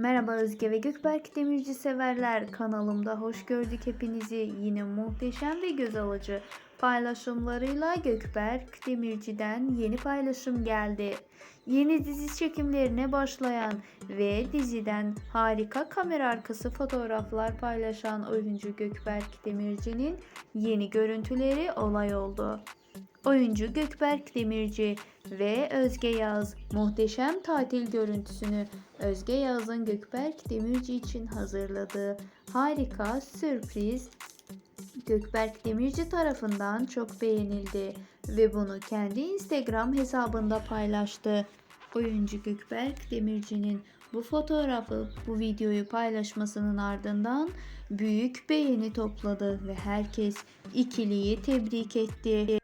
Merhaba Özge ve Gökberk Demirci severler. Kanalımda hoş gördük hepinizi. Yine muhteşem ve göz alıcı paylaşımlarıyla Gökberk Demirci'den yeni paylaşım geldi. Yeni dizi çekimlerine başlayan ve diziden harika kamera arkası fotoğraflar paylaşan oyuncu Gökberk Demirci'nin yeni görüntüleri olay oldu. Oyuncu Gökberk Demirci ve Özge Yağız muhteşem tatil görüntüsünü Özge Yağız'ın Gökberk Demirci için hazırladığı harika sürpriz Gökberk Demirci tarafından çok beğenildi ve bunu kendi Instagram hesabında paylaştı. Oyuncu Gökberk Demirci'nin bu fotoğrafı, bu videoyu paylaşmasının ardından büyük beğeni topladı ve herkes ikiliyi tebrik etti.